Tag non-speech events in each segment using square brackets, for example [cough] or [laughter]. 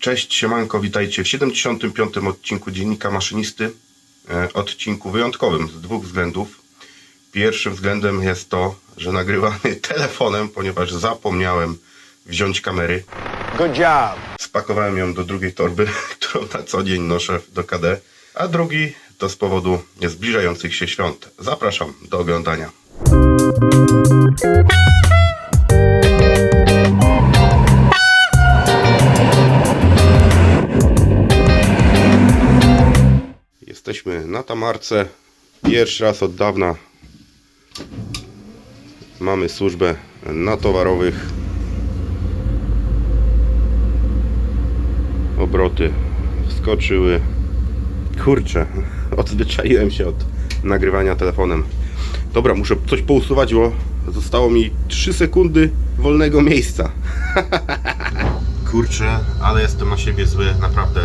Cześć, siemanko, witajcie w 75. odcinku Dziennika Maszynisty. E, Odcinku wyjątkowym z dwóch względów. Pierwszym względem jest to, że nagrywany [laughs] telefonem, ponieważ zapomniałem wziąć kamery. Good job. Spakowałem ją do drugiej torby, [laughs] którą na co dzień noszę do KD. A drugi to z powodu zbliżających się świąt. Zapraszam do oglądania. Jesteśmy na Tamarce. Pierwszy raz od dawna mamy służbę na towarowych. Obroty wskoczyły. Kurczę, [laughs] odzwyczaiłem się od nagrywania telefonem. Dobra, muszę coś pousuwać, bo zostało mi 3 sekundy wolnego miejsca. [laughs] Kurczę, ale jestem na siebie zły, naprawdę.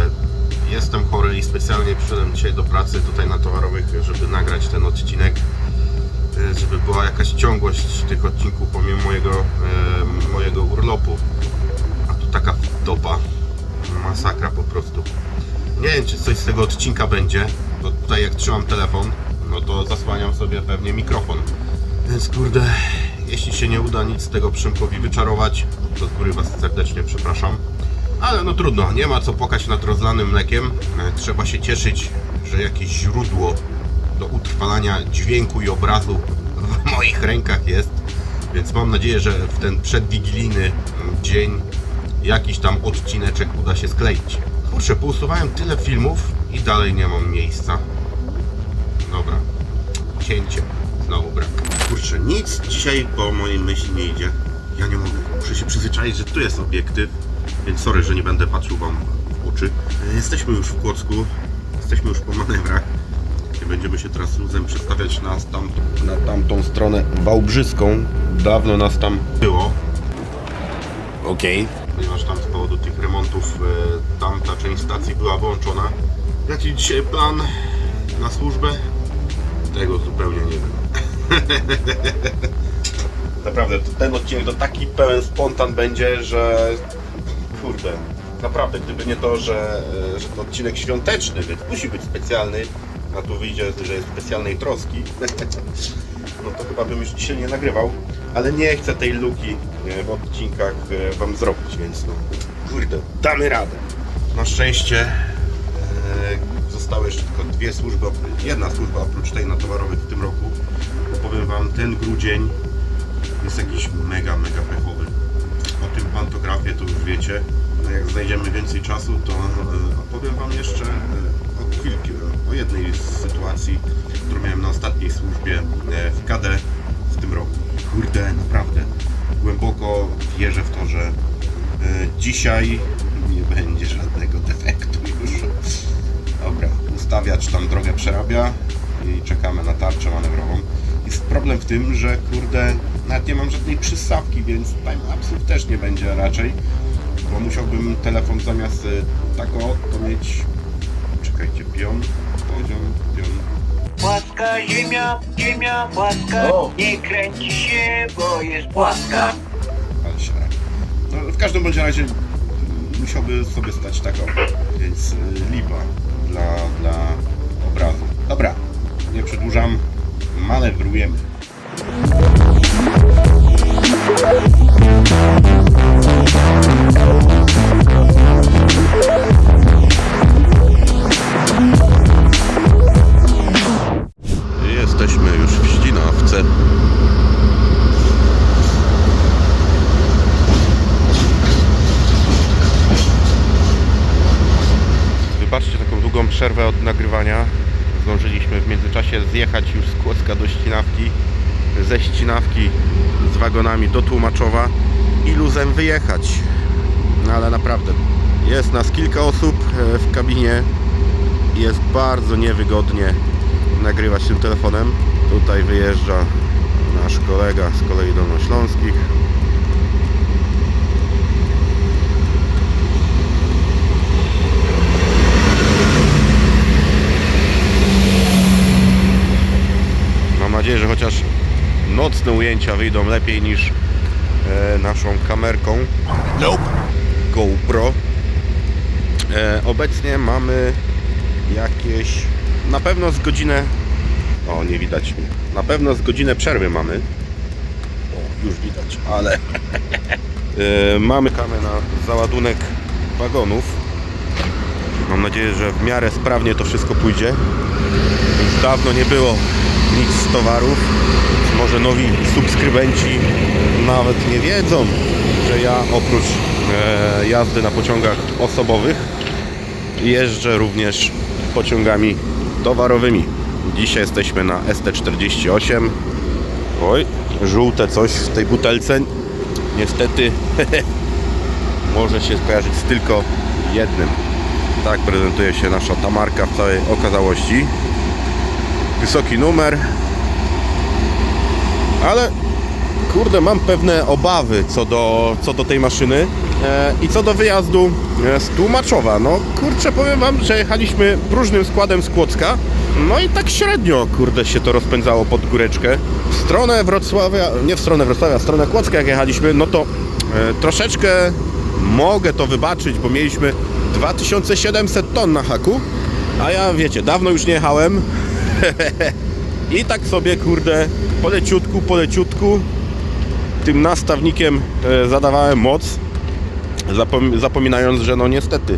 Jestem chory i specjalnie przyszedłem dzisiaj do pracy tutaj na towarowych, żeby nagrać ten odcinek, e, żeby była jakaś ciągłość tych odcinków pomimo mojego, e, mojego urlopu. A tu taka dopa, masakra po prostu. Nie wiem, czy coś z tego odcinka będzie, bo tutaj jak trzymam telefon, no to zasłaniam sobie pewnie mikrofon. Więc kurde, jeśli się nie uda nic z tego Przymkowi wyczarować, to z góry Was serdecznie przepraszam. Ale no trudno, nie ma co płakać nad rozlanym mlekiem. E, Trzeba się cieszyć, że jakieś źródło do utrwalania dźwięku i obrazu w [laughs] moich rękach jest. Więc mam nadzieję, że w ten przedwigilijny mm, dzień jakiś tam odcineczek uda się skleić. Kurczę, pousuwałem tyle filmów i dalej nie mam miejsca. Dobra, cięcie. Znowu brak. Kurczę, nic dzisiaj po mojej myśli nie idzie. Ja nie mogę. Muszę się przyzwyczaić, że tu jest obiektyw. Więc sorry, że nie będę patrzył Wam w oczy. Jesteśmy już w Kłodzku. Jesteśmy już po manewrach. I będziemy się teraz luzem przestawiać na, tam, na tamtą stronę wałbrzyską. Dawno nas tam było. Okay. ponieważ tam z powodu tych remontów e, tamta część stacji była wyłączona. Jaki dzisiaj plan na służbę? Tego zupełnie nie wiem. [laughs] Naprawdę, ten odcinek to taki pełen spontan będzie, że kurde, naprawdę, gdyby nie to, że, e, że to odcinek świąteczny, więc musi być specjalny, a tu wyjdzie, że jest specjalnej troski, [laughs] no to chyba bym już dzisiaj nie nagrywał, ale nie chcę tej luki e, w odcinkach e, Wam zrobić, więc no, kurde, damy radę. Na szczęście zostały jeszcze tylko dwie służby, jedna służba oprócz tej na towarowych w tym roku. Bo powiem Wam, ten grudzień jest jakiś mega, mega pechowy. Tym pantografie to już wiecie. A Jak znajdziemy więcej czasu, to e, opowiem Wam jeszcze e, o kilku, o jednej z sytuacji, którą miałem na ostatniej służbie e, w KD w tym roku. Kurde, naprawdę. Głęboko wierzę w to, że e, dzisiaj nie będzie żadnego defektu już. Dobra, ustawiacz tam drogę przerabia i czekamy na tarczę manewrową. Jest problem w tym, że kurde, nawet nie mam żadnej przystawki, więc timelapsów też nie będzie raczej, bo musiałbym telefon zamiast e, tak o, to mieć, czekajcie, pion, poziom, pion, Płaska ziemia, ziemia płaska, O. nie kręci się, bo jest płaska. ale się no, W każdym bądź razie musiałby sobie stać tak o, więc y, lipa dla, dla obrazu. Dobra, nie przedłużam, manewrujemy. Jesteśmy już w Ścinawce. Wybaczcie taką długą przerwę od nagrywania. Zdążyliśmy w międzyczasie zjechać już z Kłodzka do Ścinawki, ze Ścinawki z wagonami do Tłumaczowa i luzem wyjechać. No ale naprawdę, jest nas kilka osób e, w kabinie. Jest bardzo niewygodnie nagrywać tym telefonem. Tutaj wyjeżdża nasz kolega z kolei dolnośląskich. Mam nadzieję, że chociaż nocne ujęcia wyjdą lepiej niż e, naszą kamerką Nope. GoPro. E, obecnie mamy jakieś na pewno z godzinę. O, nie widać mnie. Na pewno z godzinę przerwy mamy. O, już widać, ale. [laughs] e, mamy kamę na załadunek wagonów. Mam nadzieję, że w miarę sprawnie to wszystko pójdzie. Już dawno nie było nic z towarów. Może nowi subskrybenci nawet nie wiedzą, że ja oprócz e, jazdy na pociągach osobowych jeżdżę również pociągami towarowymi. Dzisiaj jesteśmy na ST48. Oj, żółte coś w tej butelce. Niestety [laughs] może się kojarzyć z tylko jednym. Tak prezentuje się nasza Tamarka w całej okazałości. Wysoki numer. Ale kurde, mam pewne obawy co do, co do tej maszyny e, i co do wyjazdu e, z Tłumaczowa. No kurczę, powiem Wam, że jechaliśmy próżnym składem z Kłodzka, no i tak średnio, kurde, się to rozpędzało pod góreczkę. W stronę Wrocławia, nie w stronę Wrocławia, w stronę Kłodzka jak jechaliśmy, no to e, troszeczkę mogę to wybaczyć, bo mieliśmy 2700 ton na haku, a ja, wiecie, dawno już nie jechałem, [laughs] i tak sobie, kurde, poleciutku, poleciutku tym nastawnikiem e, zadawałem moc, zapom- zapominając, że no niestety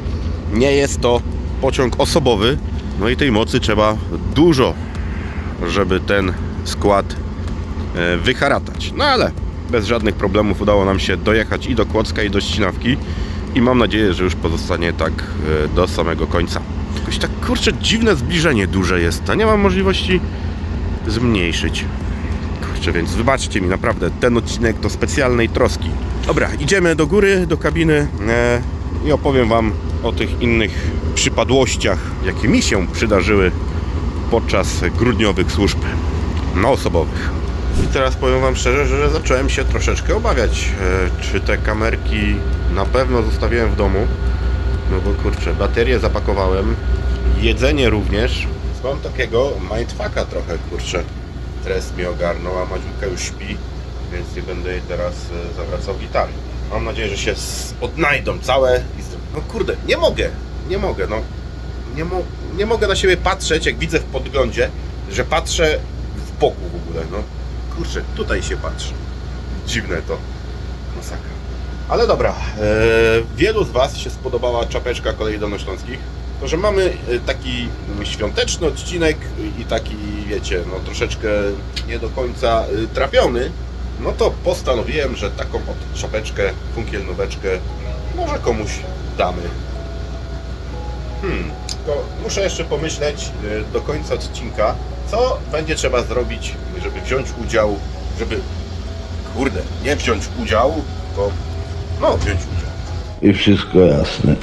nie jest to pociąg osobowy, no i tej mocy trzeba dużo, żeby ten skład e, wyharatać. No ale bez żadnych problemów udało nam się dojechać i do Kłodzka i do Ścinawki i mam nadzieję, że już pozostanie tak e, do samego końca. Jakoś tak kurczę dziwne zbliżenie duże jest, a nie mam możliwości zmniejszyć. Kurczę, więc wybaczcie mi, naprawdę, ten odcinek to specjalnej troski. Dobra, idziemy do góry, do kabiny e, i opowiem Wam o tych innych przypadłościach, jakie mi się przydarzyły podczas grudniowych służb no osobowych. I teraz powiem Wam szczerze, że zacząłem się troszeczkę obawiać, e, czy te kamerki na pewno zostawiłem w domu. No bo kurczę, baterię zapakowałem, jedzenie również. Mam takiego mindfucka trochę, kurczę. Stres mnie ogarnął, a Madziulka już śpi, więc nie będę jej teraz e, zawracał gitary. Mam nadzieję, że się odnajdą całe. No kurde, nie mogę, nie mogę, no. Nie, mo nie mogę na siebie patrzeć, jak widzę w podglądzie, że patrzę w boku w ogóle, no. Kurczę, tutaj się patrzy. Dziwne to. Masakra. Ale dobra, e, wielu z Was się spodobała czapeczka kolei dolnośląskich. To, że mamy e, taki mm, świąteczny odcinek i taki, wiecie, no troszeczkę nie do końca e, trafiony, no to postanowiłem, że taką od czapeczkę, funkielnóweczkę może komuś damy. Hmm, to muszę jeszcze pomyśleć e, do końca odcinka, co będzie trzeba zrobić, żeby wziąć udział, żeby, kurde, nie wziąć udziału, tylko no, wziąć udział. I wszystko jasne.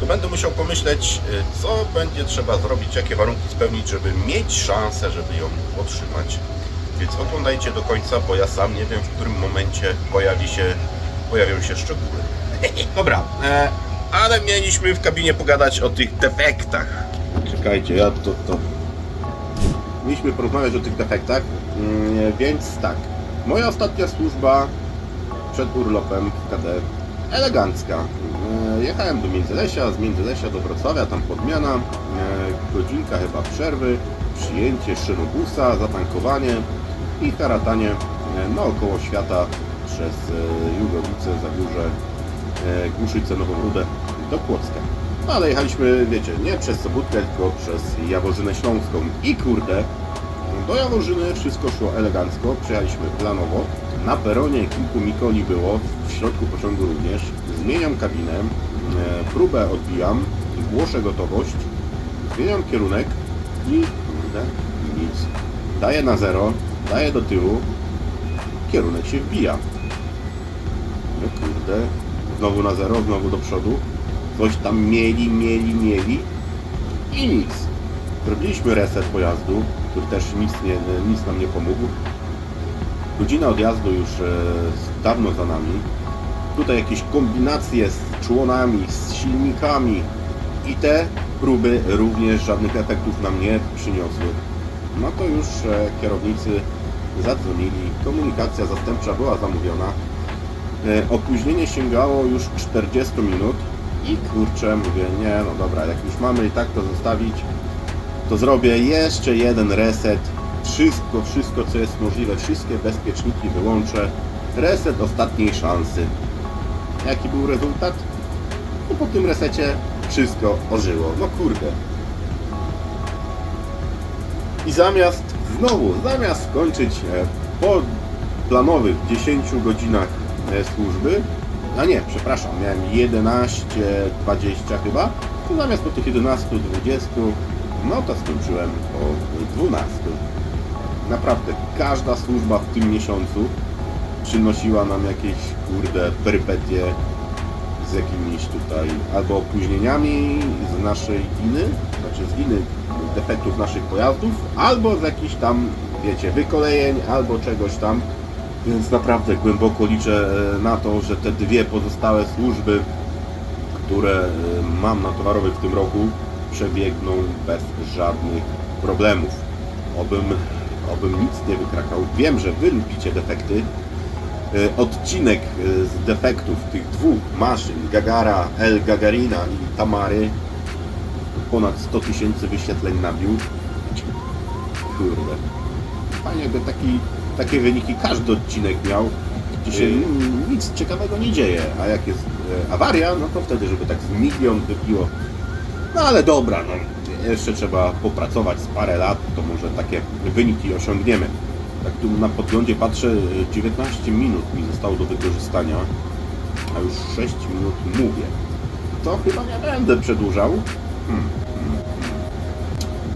To będę musiał pomyśleć, y, co będzie trzeba zrobić, jakie warunki spełnić, żeby mieć szansę, żeby ją otrzymać. Więc oglądajcie do końca, bo ja sam nie wiem, w którym momencie pojawi się, pojawią się szczegóły. [laughs] Dobra, e, ale mieliśmy w kabinie pogadać o tych defektach. Czekajcie, ja to, to... Mieliśmy porozmawiać o tych defektach, mm, więc tak. Moja ostatnia służba przed urlopem w KD elegancka. E, Jechałem do Międzylesia, z Międzylesia do Wrocławia, tam podmiana, e, godzinka chyba przerwy, przyjęcie szynobusa, zatankowanie i haratanie e, naokoło świata przez Jugowice, Zabiórze, e, Głuszyce, Nową Rudę do Kłodzka. No ale jechaliśmy, wiecie, nie przez Sobótkę, tylko przez Jaworzynę Śląską. I kurde, do Jaworzyny wszystko szło elegancko, przyjechaliśmy planowo. Na peronie kilku mikoli było, w środku pociągu również. Zmieniam kabinę, e, próbę odbijam, głoszę gotowość, zmieniam kierunek i kurde, nic. Daję na zero, daję do tyłu, kierunek się wbija. No kurde, znowu na zero, znowu do przodu. Coś tam mieli, mieli, mieli i nic. Zrobiliśmy reset pojazdu, który też nic, nie, nic nam nie pomógł. Godzina odjazdu już e, dawno za nami. Tutaj jakieś kombinacje z członami, z silnikami i te próby również żadnych efektów nam nie przyniosły. No to już e, kierownicy zadzwonili, komunikacja zastępcza była zamówiona. E, Opóźnienie sięgało już 40 minut I kurczę, mówię, nie, no dobra, jak już mamy i tak to zostawić, to zrobię jeszcze jeden reset. Wszystko, wszystko co jest możliwe, wszystkie bezpieczniki wyłączę. Reset ostatniej szansy. Jaki był rezultat? No po tym resecie wszystko ożyło. No kurde. I zamiast, znowu, zamiast skończyć po planowych 10 godzinach e, służby, a nie, przepraszam, miałem 11, 20 chyba, to zamiast po tych 11, 20, no to skończyłem po 12. Naprawdę, każda służba w tym miesiącu przynosiła nam jakieś, kurde, perypetie z jakimiś tutaj albo opóźnieniami z naszej winy, znaczy z winy defektów naszych pojazdów, albo z jakichś tam, wiecie, wykolejeń, albo czegoś tam. Więc naprawdę głęboko liczę e, na to, że te dwie pozostałe służby, które e, mam na towarowych w tym roku, przebiegną bez żadnych problemów. Obym, obym nic nie wykrakał. Wiem, że wy lubicie defekty, E, odcinek e, z defektów tych dwóch maszyn, Gagara, El Gagarina i Tamary, ponad 100 tysięcy wyświetleń nabił. Kurde. Fajnie, by taki, takie wyniki każdy odcinek miał, się n- nic ciekawego nie dzieje, a jak jest e, awaria, no to wtedy, żeby tak z milion wypiło. No ale dobra, no jeszcze trzeba popracować z parę lat, to może takie wyniki osiągniemy. Tak tu na podglądzie patrzę, e, 19 minut mi zostało do wykorzystania, a już 6 minut mówię. To chyba nie będę przedłużał. Hmm, hmm, hmm.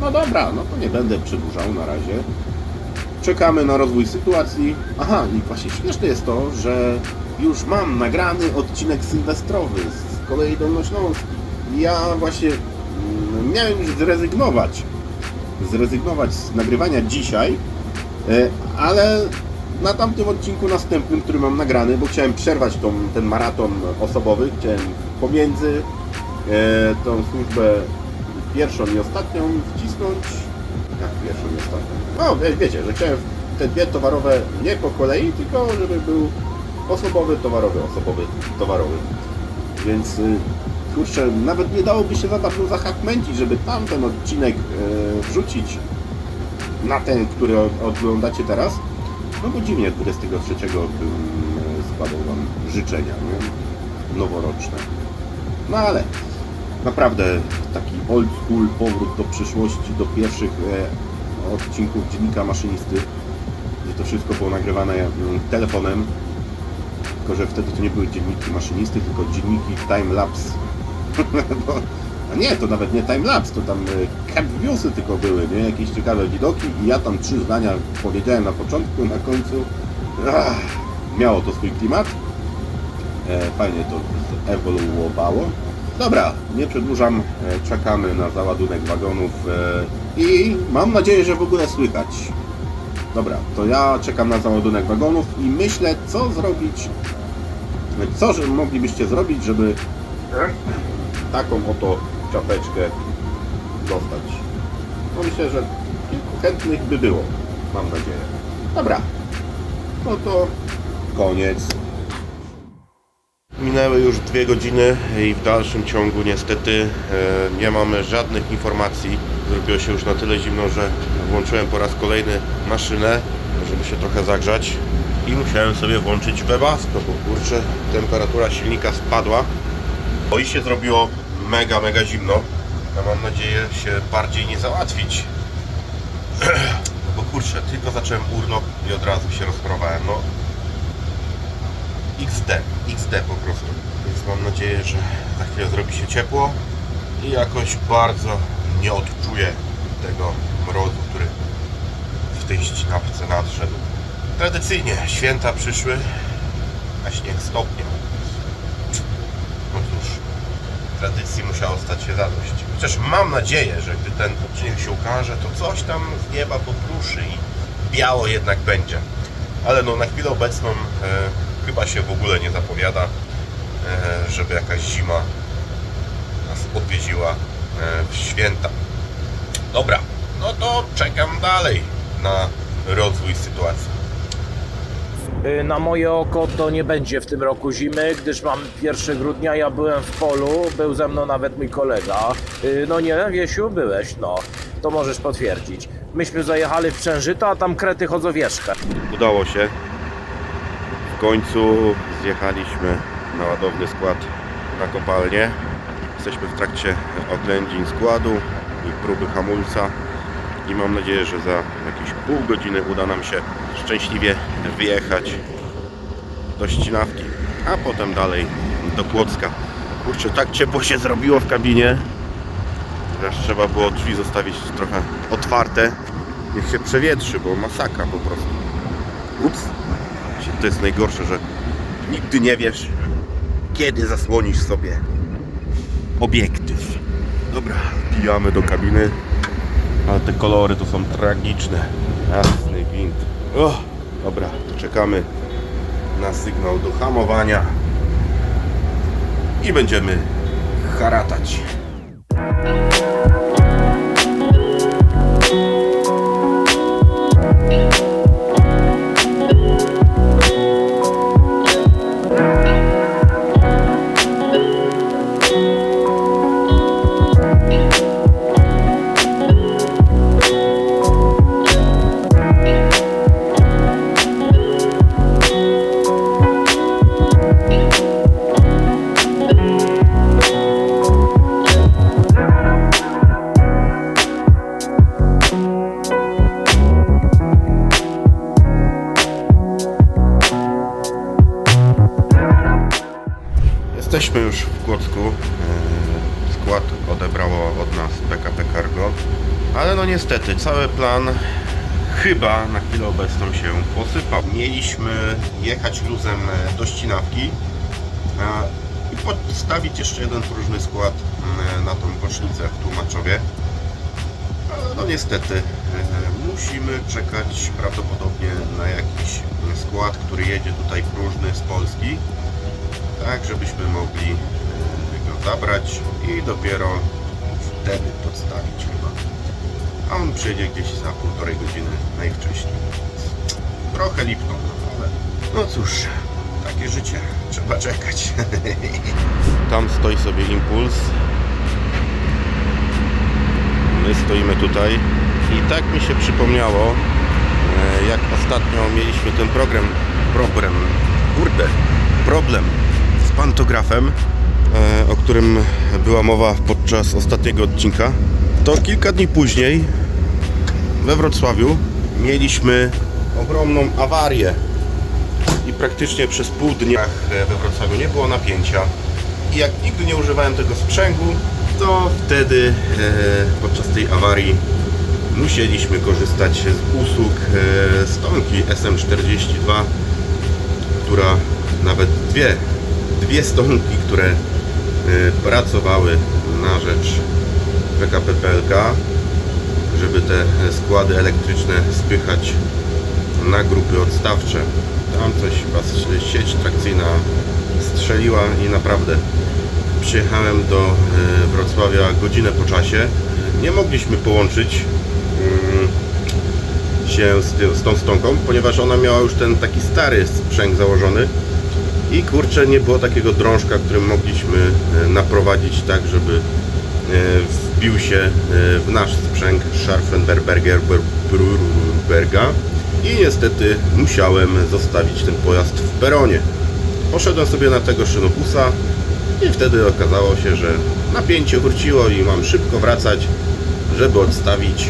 No dobra, no to nie będę przedłużał na razie. Czekamy na rozwój sytuacji. Aha, i właśnie śmieszne jest to, że już mam nagrany odcinek sylwestrowy z kolei Dolnośląski. Ja właśnie miałem już zrezygnować. Zrezygnować z nagrywania dzisiaj, e, ale na tamtym odcinku następnym, który mam nagrany, bo chciałem przerwać tą, ten maraton osobowy, chciałem pomiędzy e, tą służbę pierwszą i ostatnią wcisnąć. Jak pierwszą i ostatnią? No, wie- wiecie, że chciałem te dwie towarowe nie po kolei, tylko żeby był osobowy, towarowy, osobowy, towarowy. Więc y, kurczę, nawet nie dałoby się za bardzo zahakmęcić, żeby tamten odcinek e, wrzucić na ten, który oglądacie teraz. No bo dziwnie 23 bym e, składał Wam życzenia, nie? Noworoczne. No ale naprawdę taki old school powrót do przyszłości, do pierwszych e, odcinków dziennika maszynisty, gdzie to wszystko było nagrywane mm, telefonem, tylko że wtedy to nie były dzienniki maszynisty, tylko dzienniki time-lapse. Bo- [laughs] A nie, to nawet nie time-lapse, to tam e, viewsy tylko były, nie? Jakieś ciekawe widoki i ja tam trzy zdania powiedziałem na początku, na końcu. Ach, miało to swój klimat. E, fajnie to ewoluowało. Dobra, nie przedłużam, e, czekamy na załadunek wagonów e, i mam nadzieję, że w ogóle słychać. Dobra, to ja czekam na załadunek wagonów i myślę, co zrobić, co że moglibyście zrobić, żeby taką oto czapeczkę dostać. No myślę, że kilku chętnych by było, mam nadzieję. Dobra, no to koniec. Minęły już dwie godziny i w dalszym ciągu niestety e, nie mamy żadnych informacji. Zrobiło się już na tyle zimno, że włączyłem po raz kolejny maszynę, żeby się trochę zagrzać. I musiałem sobie włączyć webasto, bo kurczę, temperatura silnika spadła. O i się zrobiło mega, mega zimno. Ja mam nadzieję się bardziej nie załatwić. [clears throat] bo kurczę, tylko zacząłem urlop i od razu się rozchorowałem. No, XD, XD po prostu. Więc mam nadzieję, że za chwilę zrobi się ciepło i jakoś bardzo nie odczuję tego mrozu, który w tej ścinawce nadszedł. Tradycyjnie święta przyszły, a śnieg stopniał. No cóż, tradycji musiało stać się zadość. Chociaż mam nadzieję, że gdy ten odcinek się ukaże, to coś tam z nieba popruszy i biało jednak będzie. Ale no na chwilę obecną e, chyba się w ogóle nie zapowiada, e, żeby jakaś zima nas odwiedziła e, w święta. Dobra, no to czekam dalej na rozwój sytuacji. Y, Na moje oko to nie będzie w tym roku zimy, gdyż mam 1 grudnia, ja byłem w polu, był ze mną nawet mój kolega. Y, No nie, Wiesiu, byłeś, no. To możesz potwierdzić. Myśmy zajechali w Przężyto, a tam krety chodzą wierzchę. Udało się. W końcu zjechaliśmy na ładowny skład na kopalnię. Jesteśmy w trakcie oględzin składu i próby hamulca. I mam nadzieję, że za jakieś pół godziny uda nam się szczęśliwie wyjechać do ścinawki, a potem dalej do Płocka. Kurczę, tak ciepło się zrobiło w kabinie, że trzeba było drzwi zostawić trochę otwarte. Niech się przewietrzy, bo masakra po prostu. Ups. To jest najgorsze, że nigdy nie wiesz, kiedy zasłonisz sobie obiektyw. Dobra, pijamy do kabiny. Ale te kolory to są tragiczne. Jasny gwint. O, dobra, czekamy na sygnał do hamowania i będziemy haratać. Kłodzku. Eee, Skład odebrało od nas PKP Cargo. Ale no niestety, cały plan chyba na chwilę obecną się posypał. Mieliśmy jechać luzem e, do ścinawki e, i podstawić jeszcze jeden próżny skład e, na tą bocznicę w Tłumaczowie. Ale no niestety e, musimy czekać prawdopodobnie na jakiś skład, który jedzie tutaj próżny z Polski tak żebyśmy mogli e, zabrać i dopiero wtedy podstawić chyba. A on przyjdzie gdzieś za półtorej godziny najwcześniej. Trochę lipną, no ale no cóż, takie życie, trzeba czekać. [laughs] Tam stoi sobie impuls. My stoimy tutaj i tak mi się przypomniało, e, jak ostatnio mieliśmy ten program, problem, kurde, problem z pantografem, o którym była mowa podczas ostatniego odcinka, to kilka dni później we Wrocławiu mieliśmy ogromną awarię. I praktycznie przez pół dnia e, we Wrocławiu nie było napięcia. I jak nigdy nie używałem tego sprzęgu, to wtedy e, podczas tej awarii musieliśmy korzystać z usług e, stonki SM42 która nawet dwie, dwie stonki, które pracowały na rzecz PKP PLK, żeby te składy elektryczne spychać na grupy odstawcze. Tam coś chyba sieć trakcyjna strzeliła i naprawdę przyjechałem do y, Wrocławia godzinę po czasie. Nie mogliśmy połączyć mm, się z tą stonką, ponieważ ona miała już ten taki stary sprzęg założony i kurczę nie było takiego drążka, którym mogliśmy e, naprowadzić tak, żeby e, wbił się e, w nasz sprzęg Scharfenberger Berga i niestety musiałem zostawić ten pojazd w peronie. Poszedłem sobie na tego szynobusa i wtedy okazało się, że napięcie wróciło i mam szybko wracać, żeby odstawić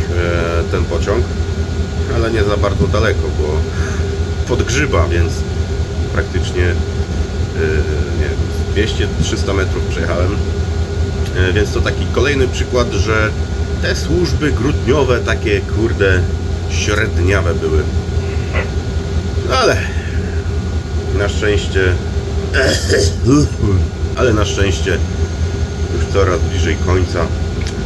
ten pociąg ale nie za bardzo daleko, bo [laughs] pod grzyba, więc praktycznie 200-300 metrów przejechałem. Yy, więc to taki kolejny przykład, że te służby grudniowe takie kurde średniawe były. Ale na szczęście ale na szczęście już coraz bliżej końca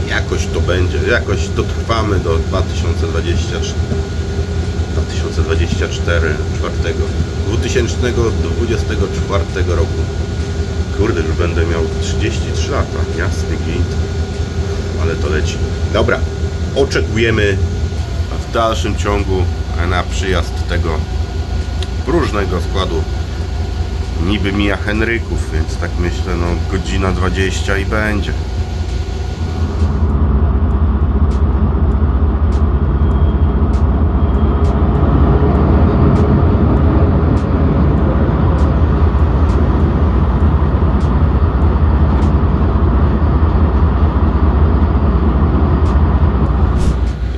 jakoś to będzie, jakoś dotrwamy do 2024 2024 4, 2024 roku. Kurde, już będę miał 33 lata. Jasny gwint. Ale to leci. Dobra, oczekujemy w dalszym ciągu na przyjazd tego próżnego składu. Niby mija Henryków, więc tak myślę, no godzina 20 i będzie.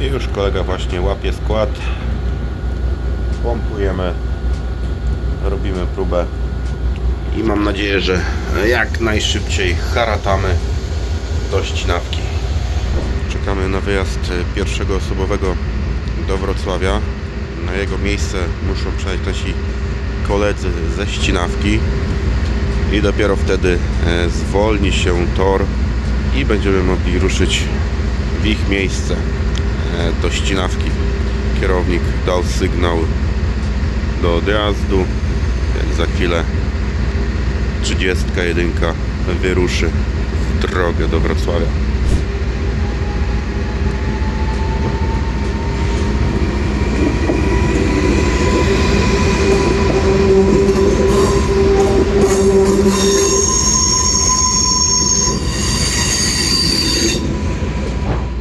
I już kolega właśnie łapie skład. Pompujemy, robimy próbę i mam nadzieję, że jak najszybciej haratamy do ścinawki. Czekamy na wyjazd pierwszego osobowego do Wrocławia. Na jego miejsce muszą przejść nasi koledzy ze ścinawki i dopiero wtedy e, zwolni się tor i będziemy mogli ruszyć w ich miejsce do ścinawki. Kierownik dał sygnał do odjazdu, więc za chwilę 31 wyruszy w drogę do Wrocławia.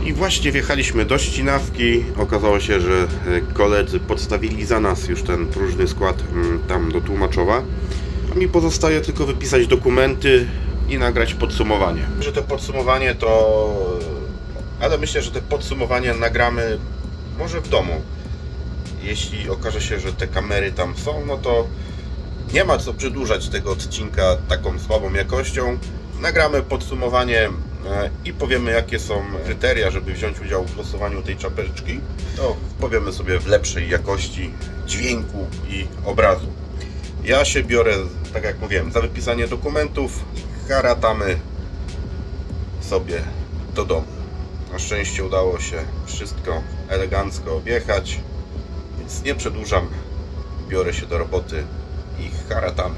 I właśnie wjechaliśmy do ścinawki. Okazało się, że e, koledzy podstawili za nas już ten próżny skład mm, tam do Tłumaczowa. A mi pozostaje tylko wypisać dokumenty i nagrać podsumowanie. Że to podsumowanie to... Ale myślę, że te podsumowanie nagramy może w domu. Jeśli okaże się, że te kamery tam są, no to nie ma co przedłużać tego odcinka taką słabą jakością. Nagramy podsumowanie i powiemy jakie są kryteria, żeby wziąć udział w losowaniu tej czapeczki. To powiemy sobie w lepszej jakości dźwięku i obrazu. Ja się biorę, tak jak mówiłem, za wypisanie dokumentów i haratamy sobie do domu. Na szczęście udało się wszystko elegancko objechać, więc nie przedłużam. Biorę się do roboty i haratamy.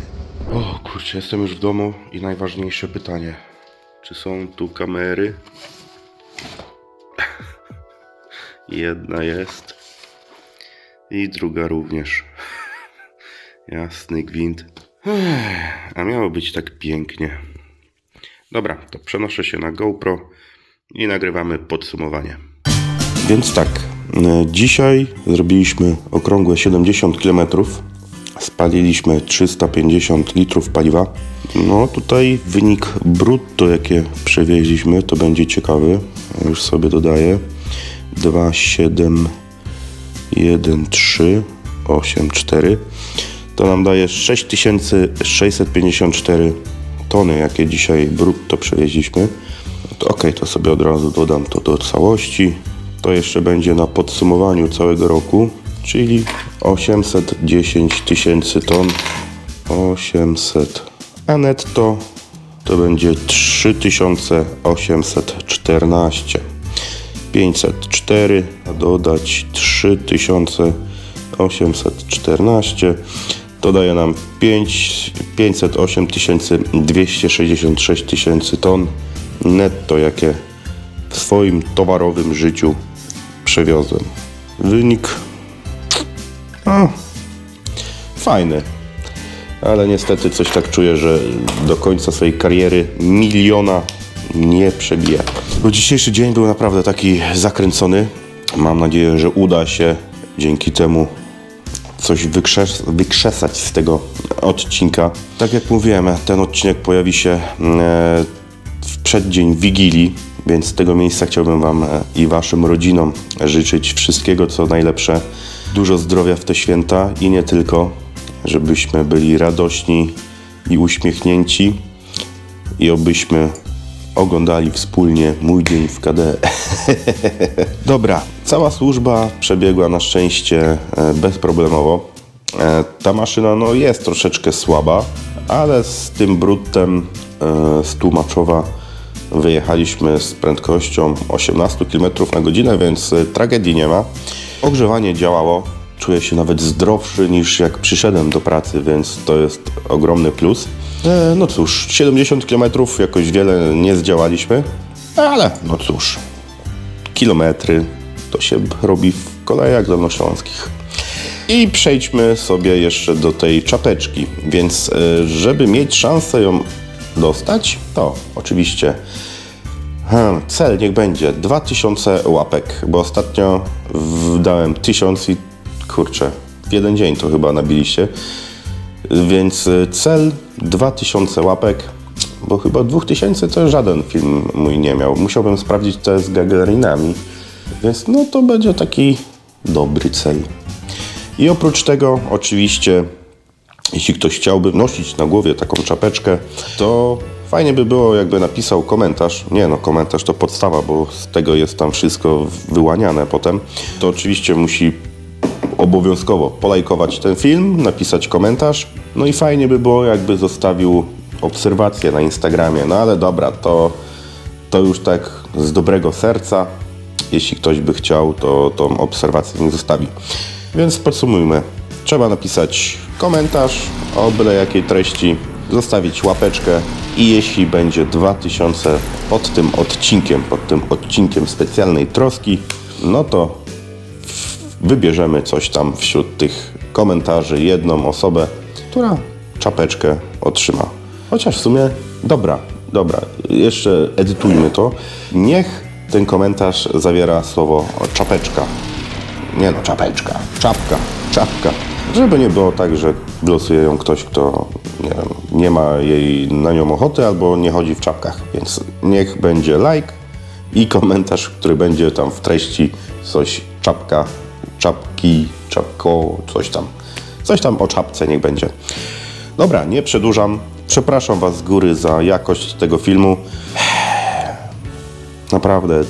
O kurczę, jestem już w domu i najważniejsze pytanie. Czy są tu kamery? [laughs] Jedna jest i druga również. [laughs] Jasny gwint. A miało być tak pięknie. Dobra, to przenoszę się na GoPro i nagrywamy podsumowanie. Więc tak, e, dzisiaj zrobiliśmy okrągłe 70 km. Spaliliśmy 350 litrów paliwa. No tutaj wynik brutto, jakie przewieźliśmy, to będzie ciekawy. Już sobie dodaję. 2, 7, 1, 3, 8, 4. To nam daje 6654 tony, jakie dzisiaj brutto przewieźliśmy. To ok, to sobie od razu dodam to do całości. To jeszcze będzie na podsumowaniu całego roku, czyli 810 tysięcy ton. 800, a netto to będzie 3814. 504, a dodać 3814 to daje nam 5, 508 266 tysięcy ton netto, jakie w swoim towarowym życiu przewiozłem. Wynik no, fajny, ale niestety coś tak czuję, że do końca swojej kariery miliona nie przebija. Bo dzisiejszy dzień był naprawdę taki zakręcony. Mam nadzieję, że uda się dzięki temu coś wykrzes wykrzesać z tego odcinka. Tak jak mówiłem, ten odcinek pojawi się e, w przeddzień Wigilii, więc z tego miejsca chciałbym Wam e, i Waszym rodzinom życzyć wszystkiego, co najlepsze. Dużo zdrowia w te święta i nie tylko, żebyśmy byli radośni i uśmiechnięci i obyśmy oglądali wspólnie mój dzień w KD. [laughs] Dobra, cała służba przebiegła na szczęście e, bezproblemowo. E, Ta maszyna no, jest troszeczkę słaba, ale z tym bruttem e, z Tłumaczowa wyjechaliśmy z prędkością 18 km na godzinę, więc e, tragedii nie ma. Ogrzewanie działało, czuję się nawet zdrowszy niż jak przyszedłem do pracy, więc to jest ogromny plus. E, No cóż, 70 km jakoś wiele nie zdziałaliśmy, ale no cóż, kilometry to się robi w kolejach dolnośląskich. I przejdźmy sobie jeszcze do tej czapeczki. Więc, e, żeby mieć szansę ją dostać, to oczywiście Hmm, cel niech będzie 2000 łapek, bo ostatnio wdałem 1000 i kurczę, w jeden dzień to chyba nabiliście. Więc y, cel 2000 łapek, bo chyba 2000 to żaden film mój nie miał. Musiałbym sprawdzić to z gagarinami, więc no to będzie taki dobry cel. I oprócz tego oczywiście jeśli ktoś chciałby nosić na głowie taką czapeczkę, to fajnie by było, jakby napisał komentarz. Nie no, komentarz to podstawa, bo z tego jest tam wszystko wyłaniane potem. To oczywiście musi obowiązkowo polajkować ten film, napisać komentarz. No i fajnie by było, jakby zostawił obserwację na Instagramie. No ale dobra, to, to już tak z dobrego serca. Jeśli ktoś by chciał, to tą obserwację nie zostawi. Więc podsumujmy. Trzeba napisać komentarz o byle jakiej treści, zostawić łapeczkę i jeśli będzie 2000 pod tym odcinkiem, pod tym odcinkiem specjalnej troski, no to wybierzemy coś tam wśród tych komentarzy, jedną osobę, która czapeczkę otrzyma. Chociaż w sumie, dobra, dobra, jeszcze edytujmy to. Niech ten komentarz zawiera słowo czapeczka. Nie no, czapeczka, czapka, czapka. Żeby nie było tak, że losuje ją ktoś, kto nie, wiem, nie ma jej na nią ochoty albo nie chodzi w czapkach. Więc niech będzie like i komentarz, który będzie tam w treści coś czapka, czapki, czapko, coś tam. Coś tam o czapce niech będzie. Dobra, nie przedłużam. Przepraszam Was z góry za jakość tego filmu. [sighs] Naprawdę,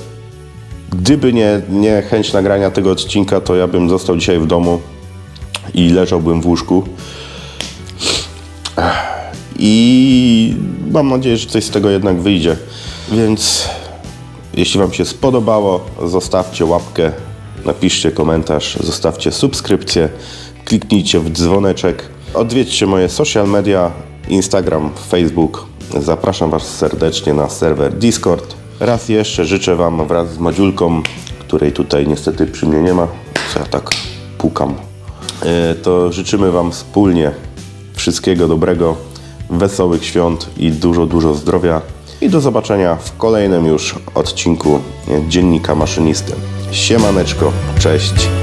gdyby nie, nie chęć nagrania tego odcinka, to ja bym został dzisiaj w domu i leżałbym w łóżku. [sighs] I mam nadzieję, że coś z tego jednak wyjdzie. Więc jeśli Wam się spodobało, zostawcie łapkę, napiszcie komentarz, zostawcie subskrypcję, kliknijcie w dzwoneczek, odwiedźcie moje social media, Instagram, Facebook. Zapraszam Was serdecznie na serwer Discord. Raz jeszcze życzę Wam wraz z Madziulką, której tutaj niestety przy mnie nie ma, co ja tak pukam, E, to życzymy Wam wspólnie wszystkiego dobrego, wesołych świąt i dużo, dużo zdrowia. I do zobaczenia w kolejnym już odcinku Dziennika Maszynisty. Siemaneczko, cześć.